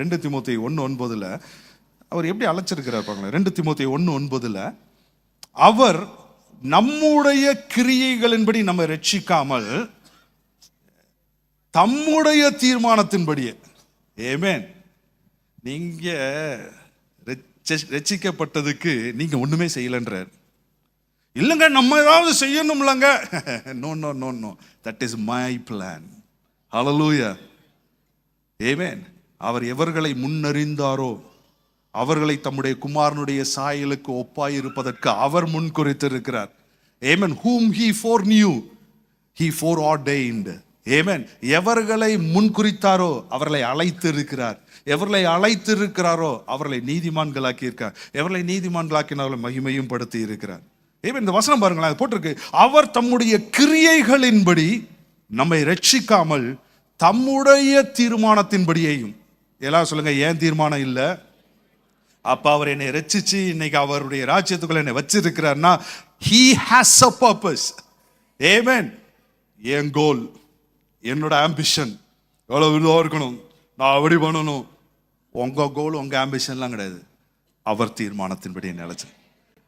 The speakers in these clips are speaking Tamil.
ரெண்டு திமுத்தி ஒன்று ஒன்பதுல அவர் எப்படி அழைச்சிருக்கிறார் பாருங்களேன். ரெண்டு திமுத்தி ஒன்று ஒன்பதுல அவர் நம்முடைய கிரியைகளின்படி நம்ம ரட்சிக்காமல் தம்முடைய தீர்மானத்தின்படியே. ஏமேன் நீங்க ரட்சிக்கப்பட்டதுக்கு நீங்க ஒண்ணுமே செய்யலன்றார். இல்லைங்க நம்ம ஏதாவது செய்யணும்லங்க. No no no no that is my plan hallelujah amen அவர் எவர்களை முன்னறிந்தாரோ அவர்களை தம்முடைய குமாரனுடைய சாயலுக்கு ஒப்பாய் இருப்பதற்கு அவர் முன் குறித்திருக்கிறார். Amen whom he foreknew he foreordained. Amen எவர்களை முன் குறித்தாரோ அவர்களை அழைத்து இருக்கிறார் எவர்களை அழைத்து இருக்கிறாரோ அவர்களை நீதிமான்களாக்கி இருக்கார் எவர்களை நீதிமான்களாக்கினார்களை மகிமையும் படுத்தி இருக்கிறார் ஏமன் இந்த வசனம் பாருங்களேன் போட்டிருக்கு. அவர் தம்முடைய கிரியைகளின்படி நம்மை ரட்சிக்காமல் தம்முடைய தீர்மானத்தின்படியையும் எல்லாம் சொல்லுங்க ஏன் தீர்மானம் இல்லை? அப்போ அவர் என்னை ரச்சிச்சு இன்னைக்கு அவருடைய ராஜ்யத்துக்குள்ள என்னை வச்சிருக்கிறார்னா he has a purpose amen என் கோல் என்னோட ஆம்பிஷன் எவ்வளோ இதுவாக இருக்கணும். நான் அப்படி பண்ணணும். உங்கள் கோல் உங்கள் ஆம்பிஷன்லாம் கிடையாது. அவர் தீர்மானத்தின்படி என்னை அழைச்சார்.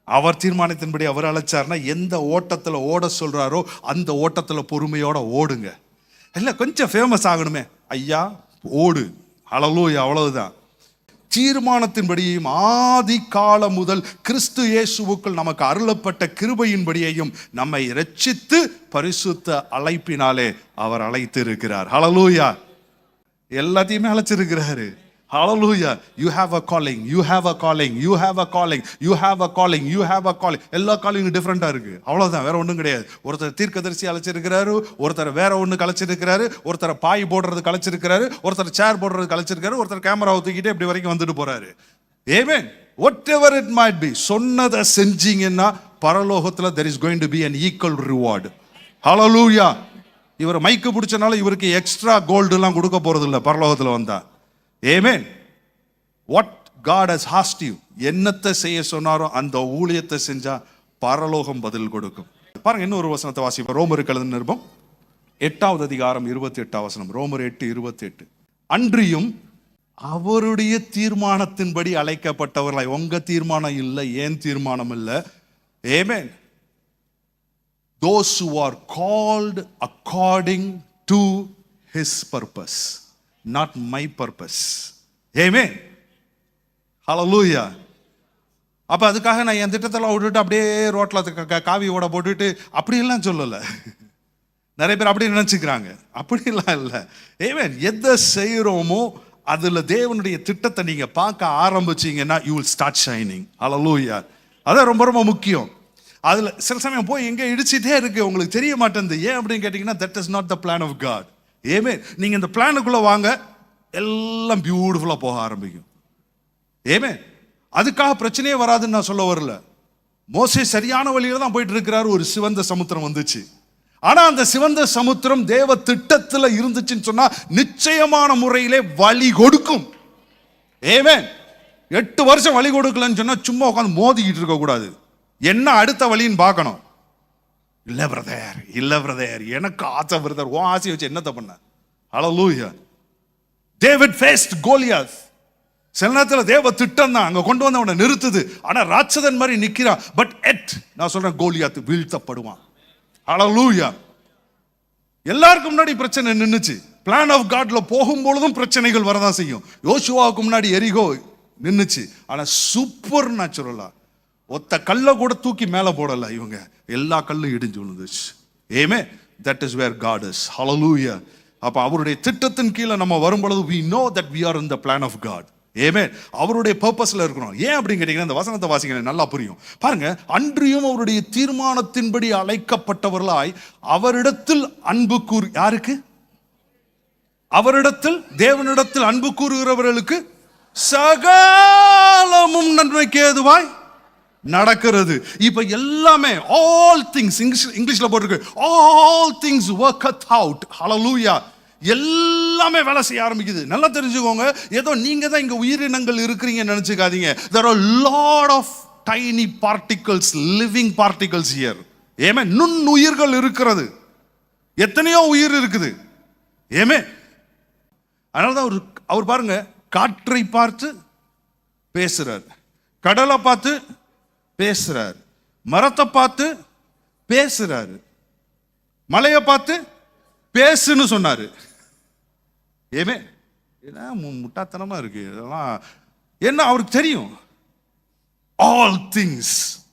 அவர் தீர்மானத்தின்படி அவர் அழைச்சார்னா எந்த ஓட்டத்தில் ஓட சொல்கிறாரோ அந்த ஓட்டத்தில் பொறுமையோடு ஓடுங்க. இல்லை கொஞ்சம் ஃபேமஸ் ஆகணுமே. ஐயா ஓடு. அழலூய் அவ்வளவுதான். தீர்மானத்தின்படியும் ஆதி காலம் முதல் கிறிஸ்து இயேசுவுக்குள் நமக்கு அருளப்பட்ட கிருபையின்படியையும் நம்மை ரட்சித்து பரிசுத்த அழைப்பினாலே அவர் அழைத்து இருக்கிறார் ஹalleluya எல்லாத்தையுமே அழைச்சிருக்கிறாரு. Hallelujah you have a calling you have a calling you have a calling you have a calling you have a calling எல்லா காலிங் டிஃப்ரெண்ட்டாக இருக்குது அவ்வளோதான் வேற ஒன்றும் கிடையாது. ஒருத்தர் தீர்க்கதரிசி அழைச்சிருக்கிறாரு ஒருத்தர் வேற ஒன்று கலைச்சிருக்கிறாரு ஒருத்தர் பாய் போடுறது கலைச்சிருக்கிறாரு ஒருத்தர் சேர் போடுறது கலைச்சிருக்காரு ஒருத்தர் கேமராவை தூக்கிட்டு இப்படி வரைக்கும் வந்துட்டு போகிறாரு amen whatever it might be சொன்னதை செஞ்சீங்கன்னா பரலோகத்தில் there is going to be an equal reward hallelujah இவர் மைக்கு பிடிச்சனால இவருக்கு எக்ஸ்ட்ரா கோல்டுலாம் கொடுக்க போகிறது இல்லை பரலோகத்தில் வந்தால் amen what God has asked you என்னத்தை செய்ய சொன்னாரோ அந்த ஊழியத்தை செஞ்சா பரலோகம் பதில் கொடுக்கும். பாருங்க இன்னொரு வசனத்தை வாசிப்போம். ரோமர் கலந்து நிருபம் எட்டாவது அதிகாரம் இருபத்தி எட்டாம் வசனம். ரோமர் எட்டு இருபத்தி எட்டு அன்றியும் அவருடைய தீர்மானத்தின்படி அழைக்கப்பட்டவர்களாய் உங்க தீர்மானம் இல்லை ஏன் தீர்மானம் இல்லை? Amen those who are called according to his purpose not my purpose. Amen. Hallelujah. அப்போ அதுக்காக நான் என் திட்டத்தெல்லாம் விட்டுட்டு அப்படியே ரோட்டில் க- காவி ஓட போட்டுட்டு அப்படியெல்லாம் சொல்லலை. நிறைய பேர் அப்படி நினச்சிக்கிறாங்க. அப்படிலாம் இல்லை. ஏவன் எதை செய்கிறோமோ அதில் தேவனுடைய திட்டத்தை நீங்கள் பார்க்க ஆரம்பிச்சீங்கன்னா யூ வில் ஸ்டார்ட் ஷைனிங் லூயா அதான் ரொம்ப ரொம்ப முக்கியம். அதில் சில சமயம் போய் எங்கே இடிச்சிட்டே இருக்குது உங்களுக்கு தெரிய மாட்டேங்குது. ஏன் அப்படின்னு கேட்டிங்கன்னா that is not the plan of God amen நீங்கள் இந்த பிளானுக்குள்ளே வாங்க எல்லாம் பியூட்டிஃபுல்லாக போக ஆரம்பிக்கும். ஏமே அதுக்காக பிரச்சனையே வராதுன்னு நான் சொல்ல வரல. மோசே சரியான வழியில் தான் போயிட்டு இருக்கிறாரு. ஒரு சிவந்த சமுத்திரம் வந்துச்சு. ஆனால் அந்த சிவந்த சமுத்திரம் தேவ திட்டத்தில் இருந்துச்சுன்னு சொன்னால் நிச்சயமான முறையிலே வழி கொடுக்கும். ஏமே எட்டு வருஷம் வழி கொடுக்கலன்னு சொன்னால் சும்மா உட்காந்து மோதிக்கிட்டு இருக்கக்கூடாது. என்ன அடுத்த வழின்னு பார்க்கணும். இல்லை பிரதர் இல்லை பிரதர் எனக்கு ஆசை பிரதர் உன் ஆசையை வச்சு என்னத்த பண்ண? ஹalleluya டேவிட் ஃபேஸ்ட் கோலியாஸ் சில நேரத்தில் தேவ திட்டம் தான் அங்கே கொண்டு வந்து அவனை நிறுத்துது. ஆனால் ராட்சதன் மாதிரி நிற்கிறான் பட் எட் நான் சொல்கிறேன் கோலியாத்து வீழ்த்தப்படுவான். ஹalleluya எல்லாருக்கும் முன்னாடி பிரச்சனை நின்றுச்சு பிளான் ஆஃப் காட்ல போகும்பொழுதும் பிரச்சனைகள் வரதான் செய்யும். யோசுவாவுக்கு முன்னாடி எரிகோ நின்றுச்சு ஆனால் சூப்பர் நேச்சுரலா ஒத்த கல்லை கூட தூக்கி மேலே போடலை இவங்க. எல்லா கல்லும் இடிஞ்சு விழுந்துச்சு. Amen that is where God is ஹalleluya அப்போ அவருடைய திட்டத்தின் கீழே நம்ம வரும்பொழுது we know that we are in the plan of God amen அவருடைய பர்பஸ்ல இருக்கிறோம். ஏன் அப்படின்னு கேட்டீங்கன்னா இந்த வசனத்தை வாசிங்க நல்லா புரியும். பாருங்க அன்றியும் அவருடைய தீர்மானத்தின்படி அழைக்கப்பட்டவர்களாய் அவரிடத்தில் அன்பு கூறு யாருக்கு? அவரிடத்தில் தேவனிடத்தில் அன்பு கூறுகிறவர்களுக்கு சகலமும் நன்மைக்கு ஏதுவாய் நடக்கிறது. இப்போ எல்லாமே ஆல் திங்ஸ் இங்கிலீஷ் இங்கிலீஷில் போட்டிருக்கு. All things work at out hallelujah எல்லாமே வேலை செய்ய ஆரம்பிக்குது. நல்லா தெரிஞ்சுக்கோங்க. ஏதோ நீங்கள் தான் இங்கே உயிரினங்கள் இருக்கிறீங்க நினச்சிக்காதீங்க. There are lot of tiny particles living particles year amen நுண் உயிர்கள் இருக்கிறது. எத்தனையோ உயிர் இருக்குது. ஏமே அதனால தான் அவர் அவர் பாருங்க காற்றை பார்த்து பேசுறார். கடலை பார்த்து பேசுறாரு. மரத்தை பார்த்து பேசுறாரு. மலையை பார்த்து பேசுன்னு சொன்னாரு. ஏமே ஏன்னா மு- முட்டாத்தனமா இருக்கு. இதெல்லாம் என்ன அவருக்கு தெரியும்? All things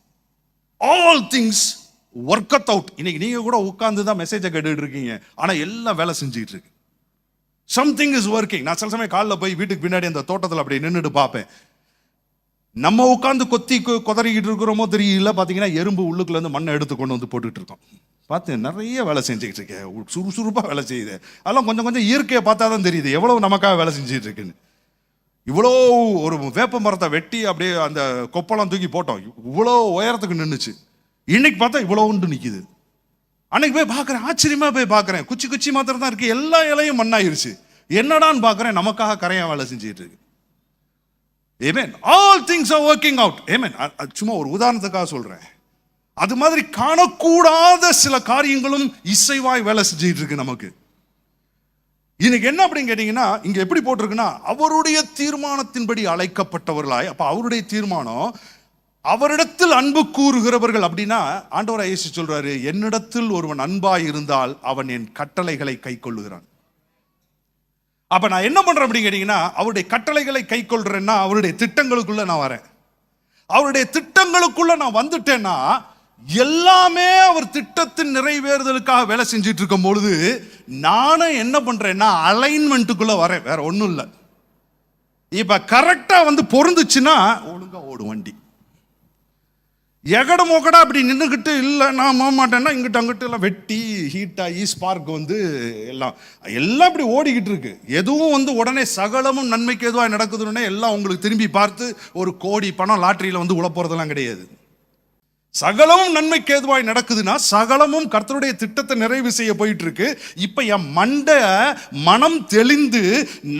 all things work out இன்னைக்கு நீங்க கூட உட்கார்ந்து தான் மெசேஜை கேட்டுட்டு இருக்கீங்க. ஆனா எல்லாம் வேலை செஞ்சுட்டு இருக்கு. சம்திங் இஸ் ஒர்க்கிங் நான் சில சமயம் காலில் போய் வீட்டுக்கு பின்னாடி அந்த தோட்டத்தில் அப்படி நின்றுட்டு பார்ப்பேன். நம்ம உட்காந்து கொத்தி கொதறிக்கிட்டு இருக்கிறோமோ தெரியல. பார்த்தீங்கன்னா எறும்பு உள்ளுக்குள்ள இருந்து மண்ணை எடுத்து கொண்டு வந்து போட்டுக்கிட்டு இருக்கோம். பார்த்து நிறைய வேலை செஞ்சுக்கிட்டு இருக்கேன் சுறுசுறுப்பாக வேலை செய்யுது. அதெல்லாம் கொஞ்சம் கொஞ்சம் இயற்கையை பார்த்தா தான் தெரியுது. எவ்வளோ நமக்காக வேலை செஞ்சுட்டு இருக்குன்னு. இவ்வளோ ஒரு வேப்ப மரத்தை வெட்டி அப்படியே அந்த கொப்பளம் தூக்கி போட்டோம். இவ்வளோ உயரத்துக்கு நின்றுச்சு இன்னைக்கு பார்த்தா இவ்வளோ உண்டு நிற்கிது அன்னைக்கு போய் பார்க்குறேன். ஆச்சரியமாக போய் பார்க்குறேன். குச்சி குச்சி மாத்திரம் தான் இருக்குது எல்லா இலையும் மண்ணாயிருச்சு. என்னடான்னு பார்க்குறேன். நமக்காக கரையாக வேலை செஞ்சுட்டு இருக்கு. Amen all things are working out amen சும்மா ஒரு உதாரணத்துக்காக சொல்கிறேன் அது மாதிரி காணக்கூடாத சில காரியங்களும் இசைவாய் வேலை செஞ்சுட்டு இருக்கு நமக்கு. இன்னைக்கு என்ன அப்படின்னு கேட்டீங்கன்னா இங்க எப்படி போட்டிருக்குன்னா அவருடைய தீர்மானத்தின்படி அழைக்கப்பட்டவர்களாய் அப்ப அவருடைய தீர்மானம் அவரிடத்தில் அன்பு கூறுகிறவர்கள் அப்படின்னா ஆண்டவர் இயேசு சொல்றாரு என்னிடத்தில் ஒருவன் அன்பாய் இருந்தால் அவன் என் கட்டளைகளை கை கொள்ளுகிறான் அப்ப நான் என்ன பண்றேன் அப்படின்னு கேட்டீங்கன்னா அவருடைய கட்டளைகளை கை கொள்றேன்னா அவருடைய திட்டங்களுக்குள்ள நான் வரேன். அவருடைய திட்டங்களுக்குள்ள நான் வந்துட்டேன்னா எல்லாமே அவர் திட்டத்தின் நிறைவேறுதலுக்காக வேலை செஞ்சுட்டு இருக்கும் பொழுது நானும் என்ன பண்றேன்னா அலைன்மெண்ட்டுக்குள்ள வரேன். வேற ஒன்றும் இல்லை. இப்ப கரெக்டா வந்து பொருந்துச்சுன்னா ஒழுங்கா ஓடும் வண்டி. எகட மொகடா அப்படி நின்றுக்கிட்டு இல்லை நான் போக மாட்டேன்னா இங்கிட்ட அங்கிட்ட எல்லாம் வெட்டி ஹீட்டாகி ஸ்பார்க் வந்து எல்லாம் எல்லாம் இப்படி ஓடிக்கிட்டு இருக்கு. எதுவும் வந்து உடனே சகலமும் நன்மைக்கு எதுவாக நடக்குதுன்னே எல்லாம் உங்களுக்கு திரும்பி பார்த்து ஒரு கோடி பணம் லாட்டரியில் வந்து உழப்போகிறதெல்லாம் கிடையாது. சகலமும் நன்மைக்கு ஏதுவாய் நடக்குதுன்னா சகலமும் கர்த்தருடைய திட்டத்தை நிறைவு செய்ய போயிட்டு இருக்கு இப்ப என் மண்டை மனம் தெளிந்து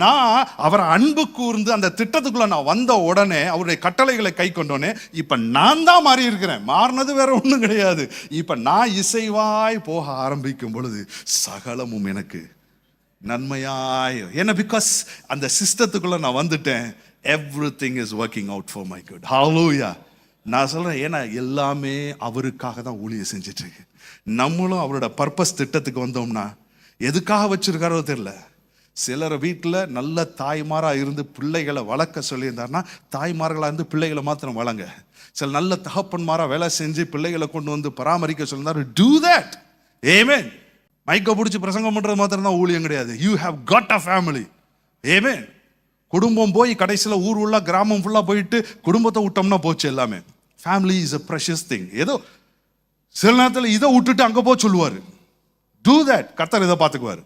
நான் அவரை அன்பு கூர்ந்து அந்த திட்டத்துக்குள்ள நான் வந்த உடனே அவருடைய கட்டளைகளை கை கொண்டோனே இப்ப நான் தான் மாறி இருக்கிறேன். மாறினது வேற ஒண்ணும் கிடையாது. இப்ப நான் இசைவாய் போக ஆரம்பிக்கும் பொழுது சகலமும் எனக்கு நன்மையாய் ஏன்னா பிகாஸ் அந்த சிஸ்டத்துக்குள்ள நான் வந்துட்டேன். Everything is working out for my good hallelujah நான் சொல்கிறேன் ஏன்னா எல்லாமே அவருக்காக தான் ஊழியம் செஞ்சிட்ருக்கு. நம்மளும் அவரோட பர்பஸ் திட்டத்துக்கு வந்தோம்னா எதுக்காக வச்சுருக்காரோ தெரில சிலர் வீட்டில் நல்ல தாய்மாராக இருந்து பிள்ளைகளை வளர்க்க சொல்லியிருந்தாருன்னா தாய்மார்களாக இருந்து பிள்ளைகளை மாத்திரம் வளங்க. சில நல்ல தகப்பன்மாராக வேலை செஞ்சு பிள்ளைகளை கொண்டு வந்து பராமரிக்க சொல்லியிருந்தாரு. டூ தட் ஏமே மைக்கை பிடிச்சி பிரசங்கம் பண்ணுறது மாத்திரம் தான் ஊழியம் கிடையாது. You have got a family amen குடும்பம் போய் கடைசியில் ஊர் உள்ள கிராமம் ஃபுல்லாக போயிட்டு குடும்பத்தை விட்டோம்னா போச்சு எல்லாமே. Family is a precious thing ஏதோ சில நேரத்தில் இதை விட்டுட்டு அங்கே போக சொல்லுவார். டூ தட் கர்த்தர் இதை பார்த்துக்குவார்.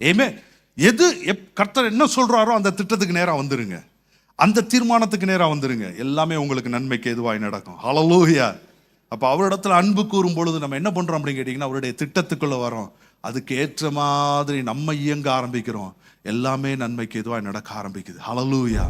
ஏமே எது எப் கர்த்தர் என்ன சொல்கிறாரோ அந்த திட்டத்துக்கு நேராக வந்துருங்க. அந்த தீர்மானத்துக்கு நேராக வந்துருங்க. எல்லாமே உங்களுக்கு நன்மைக்கு எதுவாய் நடக்கும். ஹலலூயா அப்போ அவரிடத்துல அன்பு கூறும் பொழுது நம்ம என்ன பண்ணுறோம் அப்படின்னு கேட்டிங்கன்னா அவருடைய திட்டத்துக்குள்ளே வரோம் அதுக்கு ஏற்ற மாதிரி நம்ம இயங்க ஆரம்பிக்கிறோம். எல்லாமே நன்மைக்கு எதுவாக நடக்க ஆரம்பிக்குது. ஹலலூயா